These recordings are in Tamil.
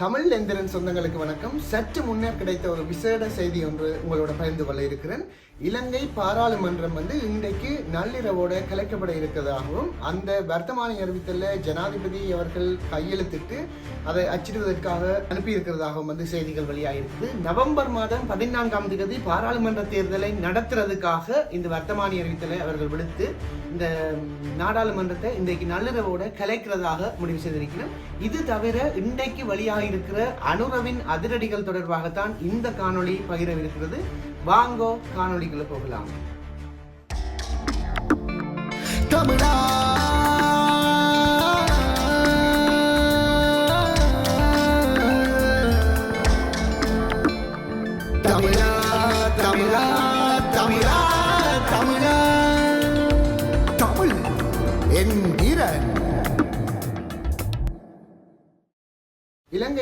தமிழ் எந்திரன் சொந்தங்களுக்கு வணக்கம். சற்று முன்னர் கிடைத்த ஒரு விசேட செய்தி ஒன்று உங்களோட பகிர்ந்து கொள்ள இருக்கிறேன். இலங்கை பாராளுமன்றம் வந்து இன்றைக்கு நள்ளிரவோட கலைக்கப்பட இருக்கிறதாகவும் அந்த வர்த்தமானி அறிவித்தல ஜனாதிபதி அவர்கள் கையெழுத்திட்டு அதை அச்சிடுவதற்காக அனுப்பியிருக்கிறதாகவும் வந்து செய்திகள் வெளியாகிருக்குது நவம்பர் மாதம் பதினான்காம் தேதி பாராளுமன்ற தேர்தலை நடத்துறதுக்காக இந்த வர்த்தமானி அறிவித்தலை அவர்கள் விடுத்து இந்த நாடாளுமன்றத்தை இன்றைக்கு நள்ளிரவோட கலைக்கிறதாக முடிவு செய்திருக்கிறோம் இது தவிர இன்றைக்கு வழியாக இருக்கிற அனுரவின் அதிரடிகள் தொடர்பாகத்தான் இந்த காணொளி பகிரவிருக்கிறது. வாங்கோ காணொளிக்குள்ள போகலாம். தமிழா தமிழா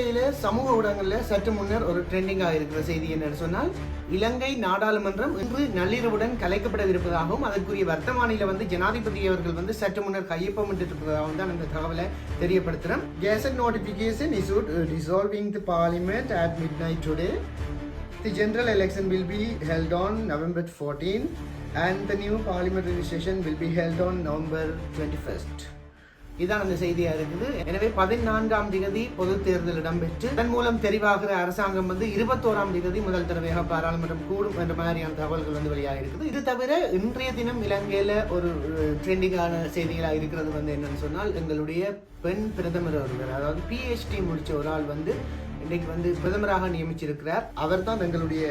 இலங்கையில சமூக ஊடகங்கள்ல சற்று முன்னர் ஒரு ட்ரெண்டிங்காக இருக்கிற செய்தி என்னன்னு சொன்னால் இலங்கை நாடாளுமன்றம் இன்று நள்ளிரவுடன் கலைக்கப்படவிருப்பதாகவும் அதற்குரிய வர்த்தமானில வந்து ஜனாதிபதி அவர்கள் வந்து சற்று முன்னர் கையொப்பமிட்டு இருப்பதாகவும் தான் அந்த தகவலை தெரியப்படுத்துகிறோம் gazette notification issued the parliament at midnight today the The general election will be held on November 14 and the new parliamentary session will be held on November 21st. இதுதான் அந்த செய்தியா இருக்குது. எனவே பதினான்காம் திகதி பொது தேர்தல் இடம்பெற்று அதன் மூலம் தெரிவாகிற அரசாங்கம் வந்து இருபத்தோராம் திகதி முதல் தடவையாக பாராளுமன்றம் கூடும் என்ற மாதிரியான தகவல்கள் வந்து வெளியாக இருக்குது இது தவிர இன்றைய தினம் இலங்கையில ஒரு ட்ரெண்டிங்கான செய்திகளாக இருக்கிறது வந்து என்னன்னு சொன்னால் எங்களுடைய பெண் பிரதமர் ஒருவர் அதாவது பிஹெச்டி முடிச்ச ஒரு ஆள் வந்து இன்னைக்கு வந்து பிரதமராக நியமிச்சிருக்கிறார். அவர் தான் எங்களுடைய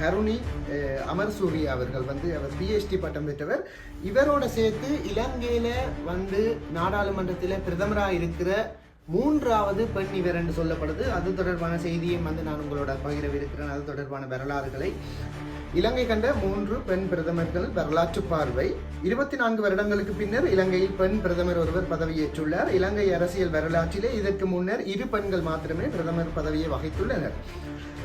கருணி அஹ், அமர் அவர்கள் வந்து அவர் பிஹெச்டி பட்டம் பெற்றவர். இவரோட சேர்த்து இலங்கையில வந்து நாடாளுமன்றத்தில் பிரதமராக இருக்கிற மூன்றாவது பெண் இவர் என்று சொல்லப்படுது. அது தொடர்பான செய்தியும் வந்து நான் உங்களோட பகிரவிருக்கிறேன். அது தொடர்பான வரலாறுகளை. இலங்கை கண்ட மூன்று பெண் பிரதமர்கள் வரலாற்று பார்வை. இருபத்தி நான்கு வருடங்களுக்கு பின்னர் இலங்கையில் பெண் பிரதமர் ஒருவர் பதவியேற்றுள்ளார். இலங்கை அரசியல் வரலாற்றிலே இதற்கு முன்னர் இரு பெண்கள் மாத்திரமே பிரதமர் பதவியை வகித்துள்ளனர்.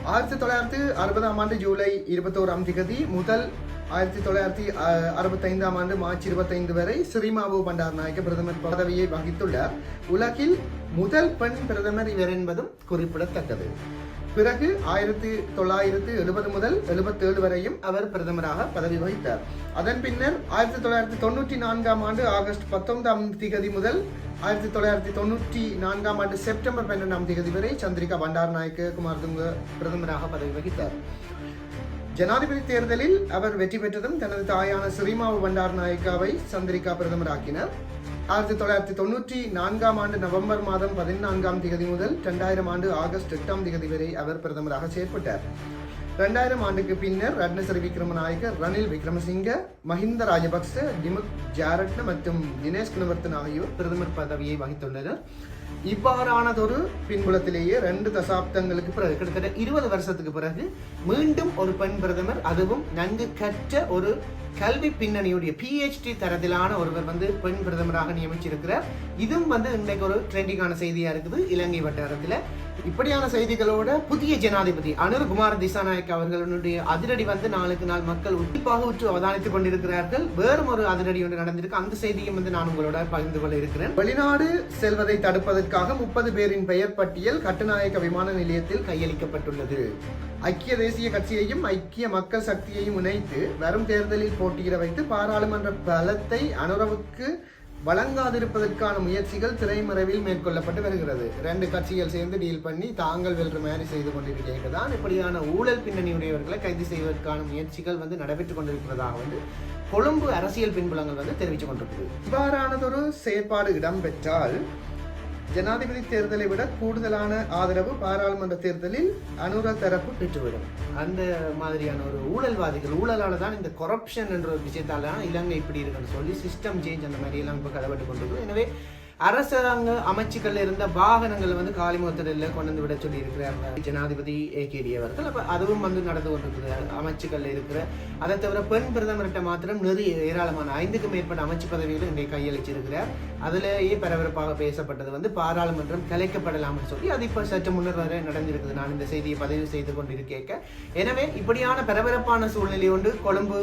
ஆயிரத்தி தொள்ளாயிரத்தி அறுபதாம் ஆண்டு ஜூலை இருபத்தோராம் திகதி முதல் ஆயிரத்தி தொள்ளாயிரத்தி அஹ், அறுபத்தைந்தாம் ஆண்டு மார்ச் இருபத்தைந்து வரை ஸ்ரீமாபு பண்டார் நாயக்க பிரதமர் பதவியை வகித்துள்ளார். உலகில் முதல் பெண் பிரதமர் இவர் என்பதும் குறிப்பிடத்தக்கது. பிறகு ஆயிரத்தி தொள்ளாயிரத்தி எழுபது முதல் எழுபத்தேழு வரையும் அவர் பிரதமராக பதவி வகித்தார். அதன் பின்னர் ஆயிரத்தி தொள்ளாயிரத்தி தொண்ணூற்றி நான்காம் ஆண்டு ஆகஸ்ட் பத்தொன்பதாம் திகதி முதல் ஆயிரத்தி தொள்ளாயிரத்தி தொண்ணூற்றி நான்காம் ஆண்டு செப்டம்பர் பன்னெண்டாம் திகதி வரை சந்திரிகா பண்டார் நாயக்க குமாரதுங்க பிரதமராக பதவி வகித்தார். ஜனாதிபதி தேர்தலில் அவர் வெற்றி பெற்றதும் தனது தாயான சிறிமாவு பண்டார் நாயக்காவை சந்திரிகா பிரதமராக்கினார். ஆயிரத்தி தொள்ளாயிரத்தி தொண்ணூற்றி நான்காம் ஆண்டு நவம்பர் மாதம் பதினான்காம் திகதி முதல் இரண்டாயிரம் ஆண்டு ஆகஸ்ட் எட்டாம் திகதி வரை அவர் பிரதமராக செயற்பட்டார். இரண்டாயிரம் ஆண்டுக்கு பின்னர் ரட்னசரி விக்ரமநாயகர் ரணில் விக்ரமசிங்க மஹிந்த ராஜபக்ச டிமுக் ஜாரட்ன மற்றும் தினேஷ் குணவர்த்தன் ஆகியோர் பிரதமர் பதவியை வகித்துள்ளனர். இவ்வாறானதொரு பின்புலத்திலேயே ரெண்டு தசாப்தங்களுக்கு பிறகு கிட்டத்தட்ட இருபது வருஷத்துக்கு பிறகு மீண்டும் ஒரு பெண் பிரதமர் அதுவும் நன்கு கற்ற ஒரு கல்வி பின்னணியுடைய பிஹெச்டி தரத்திலான ஒருவர் வந்து பெண் பிரதமராக நியமிச்சிருக்கிறார். இதுவும் வந்து இன்றைக்கு ஒரு ட்ரெண்டிங்கான செய்தியா இருக்குது இலங்கை வட்டாரத்தில். இப்படியான செய்திகளோட புதிய ஜனாதிபதி அனுர்குமார் திசாநாயக் அவர்களுடைய அதிரடி வந்து நாளுக்கு நாள் மக்கள் உட்டிப்பாக உற்று அவதானித்துக் கொண்டிருக்கிறார்கள். வேறும் ஒரு அதிரடி ஒன்று நடந்திருக்கு. அந்த செய்தியும் வந்து நான் உங்களோட பகிர்ந்து கொள்ள இருக்கிறேன். வெளிநாடு செல்வதை தடுப்பதற்காக முப்பது பேரின் பெயர் பட்டியல் கட்டுநாயக்க விமான நிலையத்தில் கையளிக்கப்பட்டுள்ளது. ஐக்கிய தேசிய கட்சியையும் ஐக்கிய மக்கள் சக்தியையும் இணைத்து வரும் தேர்தலில் போட்டியிட வைத்து பாராளுமன்ற பலத்தை அனுரவுக்கு வழங்காதிருப்பதற்கான முயற்சிகள் திரைமறைவில் மேற்கொள்ளப்பட்டு வருகிறது. ரெண்டு கட்சிகள் சேர்ந்து டீல் பண்ணி தாங்கள் வெல்ற மாதிரி செய்து கொண்டிருக்கிறது தான் இப்படியான ஊழல் பின்னணியுடையவர்களை கைது செய்வதற்கான முயற்சிகள் வந்து நடைபெற்றுக் கொண்டிருக்கிறதாக வந்து கொழும்பு அரசியல் பின்புலங்கள் வந்து தெரிவித்துக் கொண்டிருக்கிறது இவ்வாறானதொரு செயற்பாடு இடம்பெற்றால் ஜனாதிபதி தேர்தலை விட கூடுதலான ஆதரவு பாராளுமன்ற தேர்தலில் அனுர தரப்பு பெற்றுவிடும். அந்த மாதிரியான ஒரு ஊழல்வாதிகள் ஊழலால தான் இந்த கொரப்ஷன் என்ற ஒரு விஷயத்தால தான் இலங்கை இப்படி இருக்குன்னு சொல்லி சிஸ்டம் சேஞ்ச் அந்த மாதிரி எல்லாம் இப்போ கதவட்டு கொண்டிருக்கு. எனவே அரசாங்க அமைச்சுக்கள் இருந்த வாகனங்கள் வந்து காலிமுகத்திடல கொண்டு வந்து விட சொல்லி இருக்கிறாங்க ஜனாதிபதி ஏகேடி அவர்கள். அப்ப அதுவும் வந்து நடந்து கொண்டிருக்கிற அமைச்சுக்கள் இருக்கிற அதை தவிர பெண் பிரதமர்கிட்ட மாத்திரம் நிறைய ஏராளமான ஐந்துக்கும் மேற்பட்ட அமைச்சு பதவிகள் இன்றைக்கு கையளிச்சிருக்கிறார். அதிலேயே பரபரப்பாக பேசப்பட்டது வந்து பாராளுமன்றம் கலைக்கப்படலாம்னு சொல்லி அது இப்போ சற்று முன்னர் வரை நடந்திருக்குது. நான் இந்த செய்தியை பதிவு செய்து கொண்டிருக்கேன். எனவே இப்படியான பரபரப்பான சூழ்நிலை ஒன்று கொழும்பு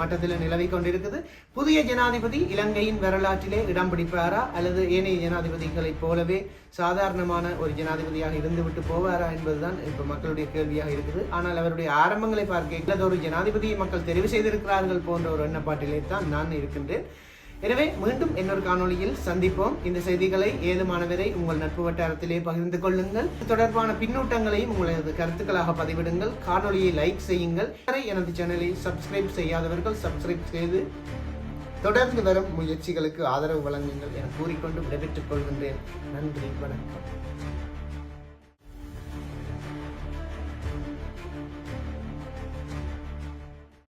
மட்டத்தில் நிலவி கொண்டிருக்குது. புதிய ஜனாதிபதி இலங்கையின் வரலாற்றிலே இடம் பிடிப்பாரா? அல்லது ஏனைய ஜனாதிபதிகளைப் போலவே சாதாரணமான ஒரு ஜனாதிபதியாக இருந்துவிட்டு போவாரா என்பதுதான் இப்போ மக்களுடைய கேள்வியாக இருக்குது. ஆனால் அவருடைய ஆரம்பங்களை பார்க்க ஒரு ஜனாதிபதியை மக்கள் தெரிவு செய்திருக்கிறார்கள் போன்ற ஒரு எண்ணப்பாட்டிலே தான் நான் இருக்கின்றேன். எனவே மீண்டும் இன்னொரு காணொளியில் சந்திப்போம். இந்த செய்திகளை ஏதுமானவரை உங்கள் நட்பு வட்டாரத்திலே பகிர்ந்து கொள்ளுங்கள். தொடர்பான பின்னூட்டங்களையும் உங்களது கருத்துக்களாக பதிவிடுங்கள். காணொளியை லைக் செய்யுங்கள். எனது சேனலை சப்ஸ்கிரைப் செய்யாதவர்கள் சப்ஸ்கிரைப் செய்து தொடர்ந்து வரும் முயற்சிகளுக்கு ஆதரவு வழங்குங்கள் என கூறிக்கொண்டு விடைபெற்றுக் கொள்கின்றேன். நன்றி வணக்கம்.